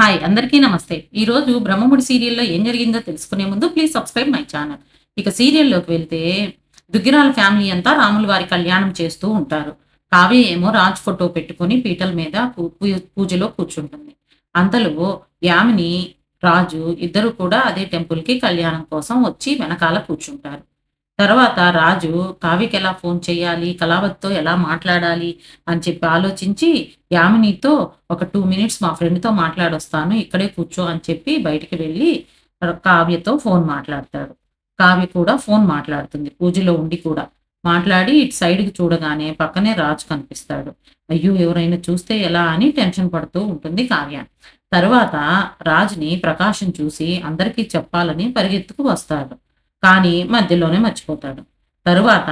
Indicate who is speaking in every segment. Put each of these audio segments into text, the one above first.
Speaker 1: Hi అందరికీ నమస్తే. ఈ రోజు బ్రహ్మముడి సీరియల్లో ఏం జరిగిందో తెలుసుకునే ముందు ప్లీజ్ సబ్స్క్రైబ్ మై ఛానల్ ఇక సీరియల్లోకి వెళ్తే దుగ్గిరాల ఫ్యామిలీ అంతా రాముల వారి కళ్యాణం చేస్తూ ఉంటారు. కావ్య ఏమో రాజ్ ఫోటో పెట్టుకొని పీటల మీద పూ- పూజలో కూర్చుంటుంది. అంతలో యామిని రాజు ఇద్దరు కూడా అదే టెంపుల్కి కళ్యాణం కోసం వచ్చి వెనకాల కూర్చుంటారు. తర్వాత రాజు కావ్యకి ఎలా ఫోన్ చేయాలి? కళావతితో ఎలా మాట్లాడాలి? అని చెప్పి ఆలోచించి యామినితో ఒక టూ మినిట్స్ మా ఫ్రెండ్తో మాట్లాడొస్తాను ఇక్కడే కూర్చో అని చెప్పి బయటికి వెళ్ళి కావ్యతో ఫోన్ మాట్లాడతాడు. కావ్య కూడా ఫోన్ మాట్లాడుతుంది పూజలో ఉండి కూడా. మాట్లాడి ఇటు సైడ్కి చూడగానే పక్కనే రాజు కనిపిస్తాడు. అయ్యో ఎవరైనా చూస్తే ఎలా? అని టెన్షన్ పడుతూ ఉంటుంది కావ్య. తర్వాత రాజుని ప్రకాశం చూసి అందరికీ చెప్పాలని పరిగెత్తుకు వస్తాడు. కానీ మధ్యలోనే మర్చిపోతాడు. తరువాత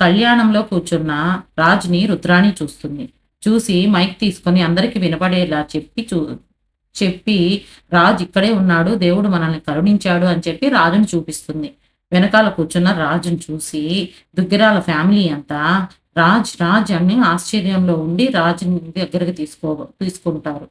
Speaker 1: కళ్యాణంలో కూర్చున్న రాజుని రుద్రాణి చూస్తుంది. చూసి మైక్ తీసుకొని అందరికి వినపడేలా చెప్పి చూ చెప్పి రాజు ఇక్కడే ఉన్నాడు దేవుడు మనల్ని కరుణించాడు అని చెప్పి రాజుని చూపిస్తుంది. వెనకాల కూర్చున్న రాజుని చూసి దుగ్గిరాల ఫ్యామిలీ అంతా రాజ్ రాజ్ అని ఆశ్చర్యంలో ఉండి రాజుని దగ్గరకు తీసుకో తీసుకుంటారు.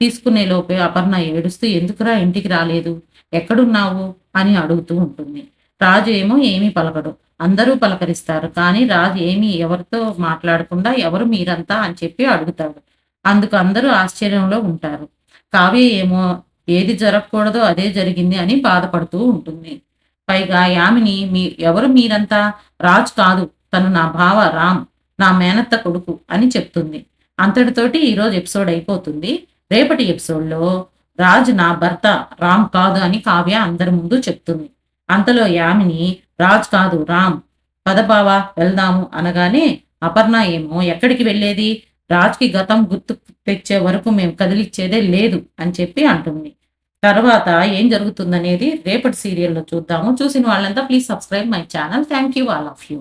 Speaker 1: తీసుకునే లోపే అపర్ణ ఏడుస్తూ ఎందుకురా ఇంటికి రాలేదు? ఎక్కడున్నావు? అని అడుగుతూ ఉంటుంది. రాజు ఏమో ఏమీ పలకడు. అందరూ పలకరిస్తారు. కానీ రాజు ఏమీ ఎవరితో మాట్లాడకుండా ఎవరు మీరంతా అని చెప్పి అడుగుతాడు. అందుకు అందరూ ఆశ్చర్యంలో ఉంటారు. కావ్య ఏమో ఏది జరగకూడదో అదే జరిగింది అని బాధపడుతూ ఉంటుంది. పైగా యామిని మీ ఎవరు మీరంతా? రాజ్ కాదు. తను నా భావ రామ్ నా మేనత్త కొడుకు అని చెప్తుంది. అంతటితోటి ఈరోజు ఎపిసోడ్ అయిపోతుంది. రేపటి ఎపిసోడ్లో రాజ్ నా భర్త రామ్ కాదు అని కావ్య అందరి ముందు చెప్తుంది. అంతలో యామిని రాజ్ కాదు రామ్ పదబావా వెళ్దాము అనగానే అపర్ణ ఏమో ఎక్కడికి వెళ్ళేది? రాజ్కి గతం గుర్తు తెచ్చే వరకు మేము కదిలిచ్చేదే లేదు అని చెప్పి అంటుంది. తర్వాత ఏం జరుగుతుందనేది రేపటి సీరియల్లో చూద్దాము. చూసిన వాళ్ళంతా please subscribe my channel. Thank you all of you.